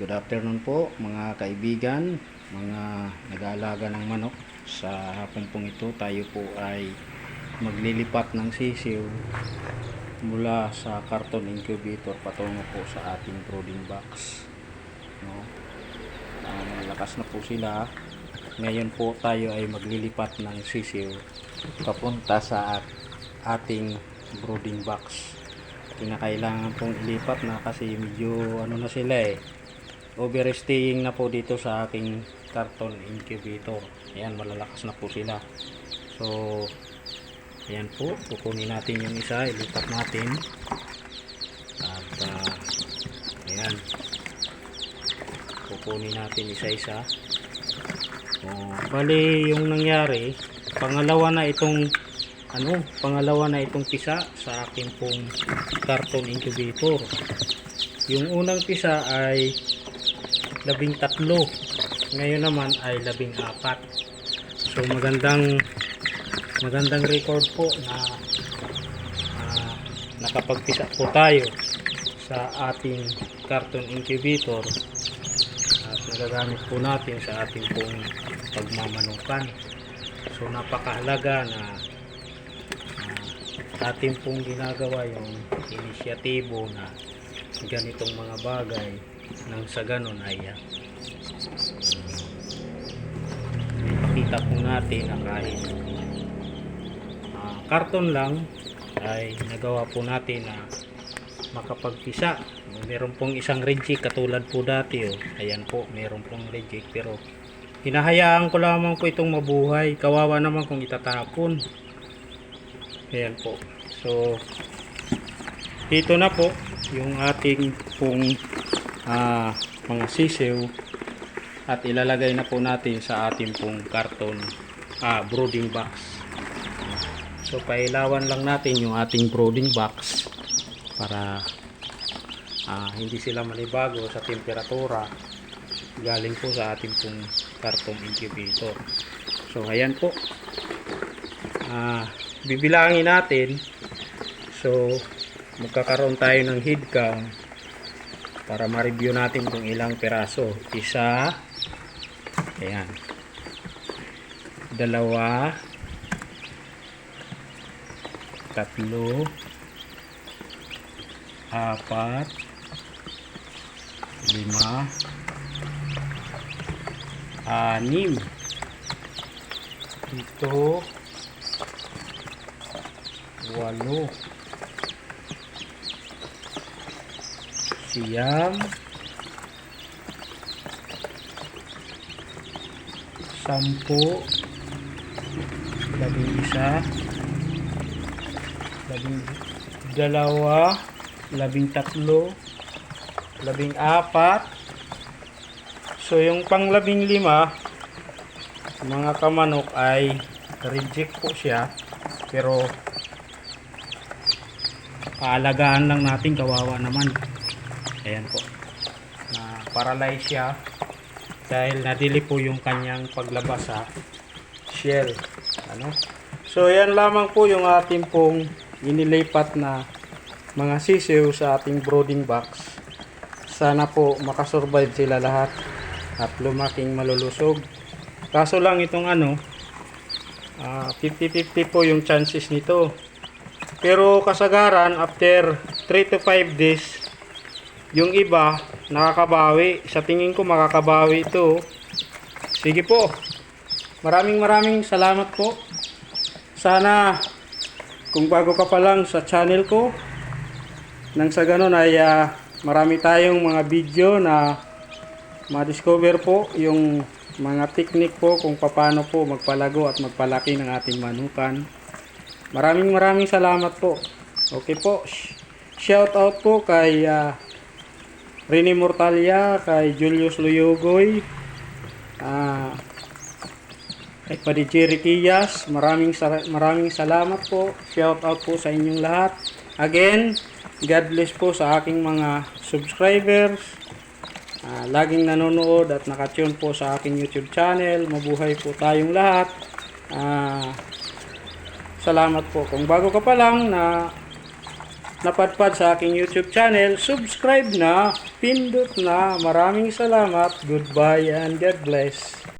good afternoon po mga kaibigan, mga nag-aalaga ng manok. Sa hapon pong ito, tayo po ay maglilipat ng sisiw mula sa carton incubator patungo po sa ating brooding box. No? Ah, malakas na po sila. Ngayon po tayo ay maglilipat ng sisiw papunta sa at- ating brooding box kinakailangan pong ilipat na kasi medyo ano na sila eh overstaying na po dito sa aking carton incubator. Ayan malalakas na po sila. So ayan po kukunin natin yung isa ilipat natin. At ah, ayan. Kukunin natin isa isa oh, bali yung nangyari pangalawa na itong ano, pangalawa na itong pisa sa akin pong carton incubator. Yung unang pisa ay labing tatlo. Ngayon naman ay labing apat. So magandang magandang record po na ah, nakapagpisa po tayo sa ating carton incubator at nagagamit po natin sa ating pong pagmamanukan. So napakahalaga na ah, atin pong ginagawa yung inisyatibo na ganitong mga bagay nang sa ganon ay ah, ipakita po natin na kahit ah, karton lang ay nagawa po natin na makapagpisa. Meron pong isang reject katulad po dati oh. ayan po meron pong reject pero hinahayaan ko lamang po itong mabuhay. Kawawa naman kung itatapon. Ayan po. So dito na po yung ating pong ah, mga sisiw at ilalagay na po natin sa ating pong karton ah, brooding box. So pailawan lang natin yung ating brooding box para ah, hindi sila manibago sa temperatura galing po sa ating pong carton incubator. So ayan po. Ah, bibilangin natin. So magkakaroon tayo ng head count para ma-review natin kung ilang peraso isa. Ayan. Dalawa. Tatlo. Apat. Lima. Anim. Ito. Walo siyam sampu. Labing isa. Labing dalawa. Labing tatlo. Labing apat. So yung pang labing lima mga kamanok ay reject po siya. Pero paalagaan lang natin kawawa naman ayan po. Na paralyze siya dahil nadili po yung kanyang paglabas sa shell. Ano? So yan lamang po yung ating pong inilipat na mga sisiw sa ating brooding box. Sana po makasurvive sila lahat at lumaking malulusog. Kaso lang itong ano ah, 50-50 po yung chances nito. Pero kasagaran after 3 to 5 days yung iba nakakabawi. Sa tingin ko makakabawi ito. Sige po. Maraming maraming salamat po. Sana kung bago ka pa lang sa channel ko nang sa ganun ay ah, marami tayong mga video na ma-discover po yung mga technique po kung paano po magpalago at magpalaki ng ating manukan. Maraming maraming salamat po. Okay po. Sh- shout out po kay ah, Rene Mortalia, kay Julius Luyogoy, ah, kay Padi Jerry Quillas, maraming, maraming salamat po. Shout out po sa inyong lahat. Again, God bless po sa aking mga subscribers. Ah, laging nanonood at nakatune po sa aking YouTube channel. Mabuhay po tayong lahat. Ah, salamat po. Kung bago ka pa lang na napadpad sa aking YouTube channel, subscribe na, pindot na. Maraming salamat. Goodbye and God bless.